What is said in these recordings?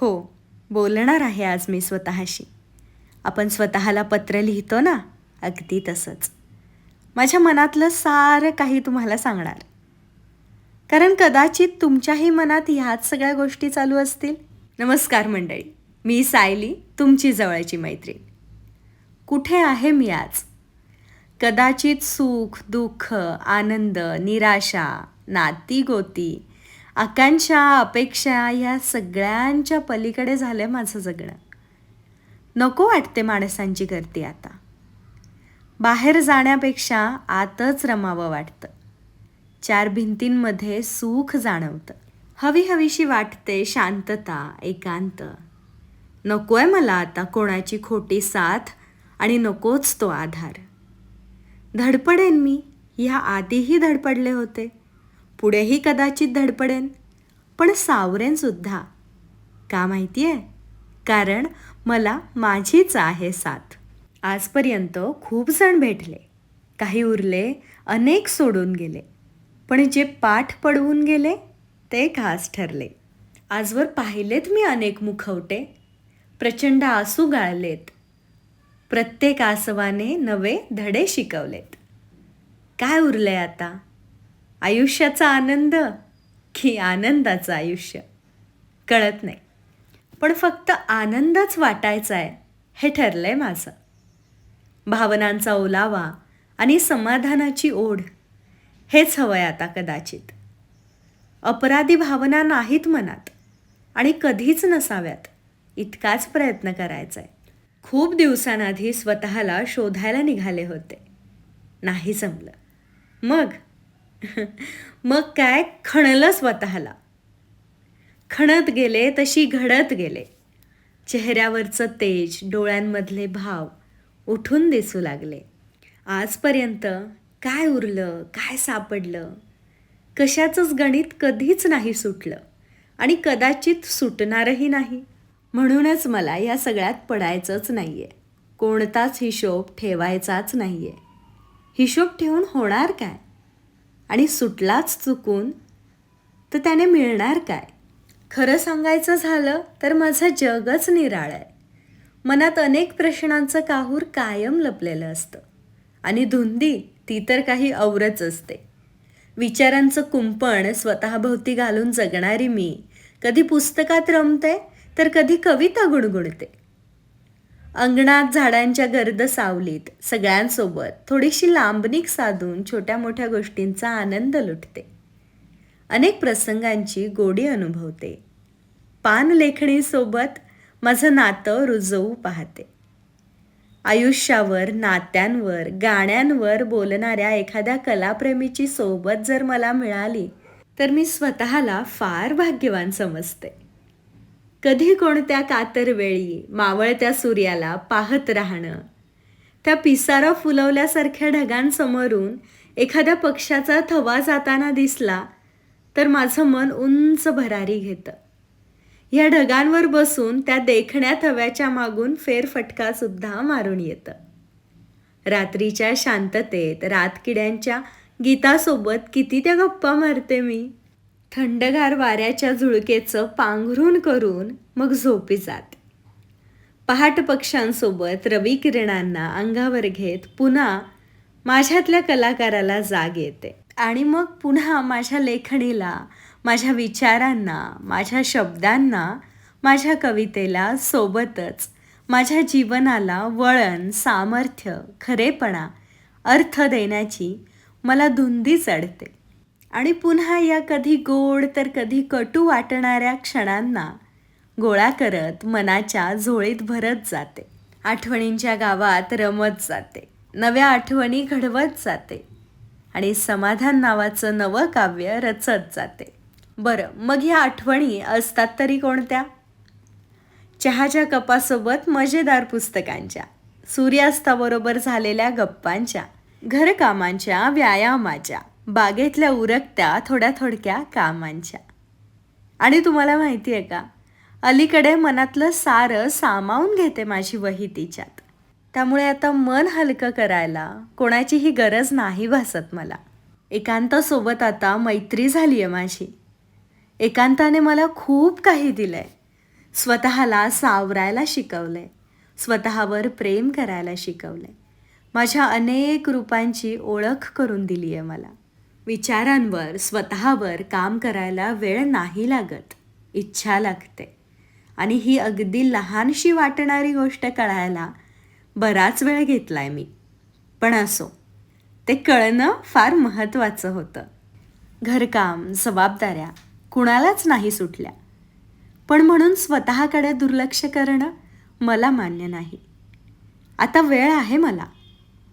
हो बोलणार आहे आज मी स्वतःशी. आपण स्वतःला पत्र लिहितो ना अगदी तसंच. माझ्या मनातलं सारं काही तुम्हाला सांगणार. कारण कदाचित तुमच्याही मनात ह्याच सगळ्या गोष्टी चालू असतील. नमस्कार मंडळी मी सायली तुमची जवळची मैत्रीण. कुठे आहे मी आज? कदाचित सुख दुःख आनंद निराशा नाती गोती आकांक्षा अपेक्षा या सगळ्यांच्या पलीकडे झालं आहे माझं जगणं. नको वाटते माणसांची गर्दी आता. बाहेर जाण्यापेक्षा आतच रमावं वाटतं. चार भिंतींमध्ये सुख जाणवतं. हवी हवीशी वाटते शांतता एकांत. नकोय मला आता कोणाची खोटी साथ आणि नकोच तो आधार. धडपडेन मी ह्या आधीही धडपडले होते. पुढेही कदाचित धडपडेन. पण सावरेन सुद्धा. का माहिती आहे कारण मला माझीच आहे साथ. आजपर्यंत खूप जण भेटले. काही उरले अनेक सोडून गेले. पण जे पाठ पडवून गेले ते खास ठरले. आजवर पाहिलेत मी अनेक मुखवटे. प्रचंड आसू गाळलेत. प्रत्येक आसवाने नवे धडे शिकवलेत. काय उरले आता? आयुष्याचा आनंद की आनंदाचं आयुष्य? कळत नाही. पण फक्त आनंदच वाटायचा आहे हे ठरलं आहे माझं. भावनांचा ओलावा आणि समाधानाची ओढ हेच हवं आहे आता कदाचित. अपराधी भावना नाहीत मनात आणि कधीच नसाव्यात इतकाच प्रयत्न करायचा आहे खूप दिवसांआधी स्वतःला शोधायला निघाले होते. नाही जमलं. मग? मग काय? खणलं स्वतःला. खणत गेले तशी घडत गेले. चेहऱ्यावरचं तेज डोळ्यांमधले भाव उठून दिसू लागले. आजपर्यंत काय उरलं काय सापडलं? कशाचंच गणित कधीच नाही सुटलं आणि कदाचित सुटणारही नाही. म्हणूनच मला या सगळ्यात पडायचंच नाही आहे कोणताच हिशोब ठेवायचाच नाही आहे हिशोब ठेवून होणार काय? आणि सुटलाच चुकून तर त्याने मिळणार काय? खरं सांगायचं झालं तर माझं जगच निराळ आहे. मनात अनेक प्रश्नांचं काहूर कायम लपलेलं असतं. आणि धुंदी ती तर काही औरच असते. विचारांचं कुंपण स्वतःभोवती घालून जगणारी मी. कधी पुस्तकात रमते तर कधी कविता गुणगुणते अंगणात झाडांच्या गर्द सावलीत सगळ्यांसोबत थोडीशी लांबणीक साधून छोट्या मोठ्या गोष्टींचा आनंद लुटते. अनेक प्रसंगांची गोडी अनुभवते. पान लेखणीसोबत माझं नातं रुजवू पाहते. आयुष्यावर नात्यांवर गाण्यांवर बोलणाऱ्या एखाद्या कलाप्रेमीची सोबत जर मला मिळाली तर मी स्वतःला फार भाग्यवान समजते. कधी कोणत्या कातर वेळी मावळत्या सूर्याला पाहत राहणं? त्या पिसारा फुलवल्यासारख्या ढगांसमोरून एखाद्या पक्षाचा थवा जाताना दिसला तर माझं मन उंच भरारी घेतं. ह्या ढगांवर बसून त्या देखण्या थव्याच्या मागून फेरफटकासुद्धा मारून येतं. रात्रीच्या शांततेत रातकिड्यांच्या गीतासोबत किती त्या गप्पा मारते मी. थंडगार वाऱ्याच्या झुळकेचं पांघरून करून मग झोपी जाते. पहाट पक्ष्यांसोबत रवी किरणांना अंगावर घेत पुन्हा माझ्यातल्या कलाकाराला जाग येते. आणि मग पुन्हा माझ्या लेखणीला माझ्या विचारांना माझ्या शब्दांना माझ्या कवितेला सोबतच माझ्या जीवनाला वळण सामर्थ्य खरेपणा अर्थ देण्याची मला धुंदी चढते. आणि पुन्हा या कधी गोड तर कधी कटू वाटणाऱ्या क्षणांना गोळा करत मनाच्या झोळीत भरत जाते. आठवणींच्या गावात रमत जाते. नव्या आठवणी घडवत जाते. आणि समाधान नावाचं नवं काव्य रचत जाते. बरं मग ह्या आठवणी असतात तरी कोणत्या? चहाच्या कपासोबत मजेदार पुस्तकांच्या सूर्यास्ताबरोबर झालेल्या गप्पांच्या घरकामांच्या व्यायामाच्या बागेतल्या उरकत्या थोड्या थोडक्या कामांच्या. आणि तुम्हाला माहिती आहे का? अलीकडे मनातलं सारं सामावून घेते माझी वही तिच्यात त्यामुळे आता मन हलकं करायला कोणाचीही गरज नाही भासत मला. एकांतासोबत आता मैत्री झाली आहे माझी. एकांताने मला खूप काही दिलं आहे स्वतःला सावरायला शिकवलं आहे स्वतःवर प्रेम करायला शिकवलं आहे माझ्या अनेक रूपांची ओळख करून दिली आहे मला. विचारांवर स्वतःवर काम करायला वेळ नाही लागत इच्छा लागते. आणि ही अगदी लहानशी वाटणारी गोष्ट कळायला बराच वेळ घेतला आहे मी. पण असो ते कळणं फार महत्त्वाचं होतं. घरकाम जबाबदाऱ्या कुणालाच नाही सुटल्या. पण म्हणून स्वतःकडे दुर्लक्ष करणं मला मान्य नाही. आता वेळ आहे मला.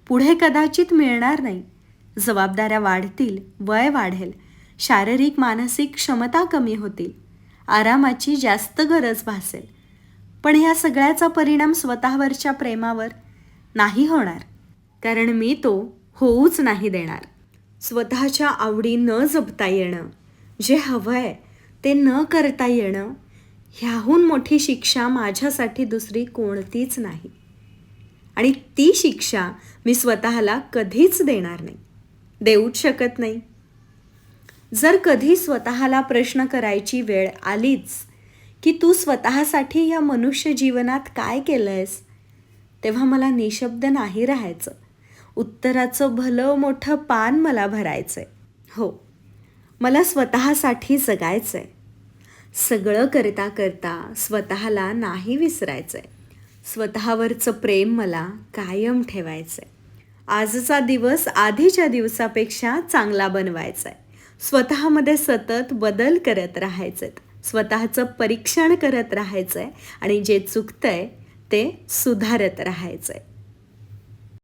पुढे कदाचित मिळणार नाही. जबाबदाऱ्या वाढतील वय वाढेल शारीरिक मानसिक क्षमता कमी होतील आरामाची जास्त गरज भासेल. पण ह्या सगळ्याचा परिणाम स्वतःवरच्या प्रेमावर नाही होणार कारण मी तो होऊच नाही देणार. स्वतःच्या आवडी न जपता येणं जे हवं आहे ते न करता येणं ह्याहून मोठी शिक्षा माझ्यासाठी दुसरी कोणतीच नाही. आणि ती शिक्षा मी स्वतःला कधीच देणार नाही. देऊच शकत नाही. जर कधी स्वतःला प्रश्न करायची वेळ आलीच की तू स्वतःसाठी या मनुष्य जीवनात काय केलं आहेस तेव्हा मला निशब्द नाही राहायचं. उत्तराचं भलं मोठं पान मला भरायचं आहे हो मला स्वतःसाठी जगायचं आहे सगळं करता करता स्वतःला नाही विसरायचं आहे स्वतःवरचं प्रेम मला कायम ठेवायचं आहे आजचा दिवस आधीच्या दिवसापेक्षा चांगला बनवायचा आहे स्वतःमध्ये सतत बदल करत राहायचे स्वतःचं परीक्षण करत राहायचं आहे आणि जे चुकतंय ते सुधारत राहायचं आहे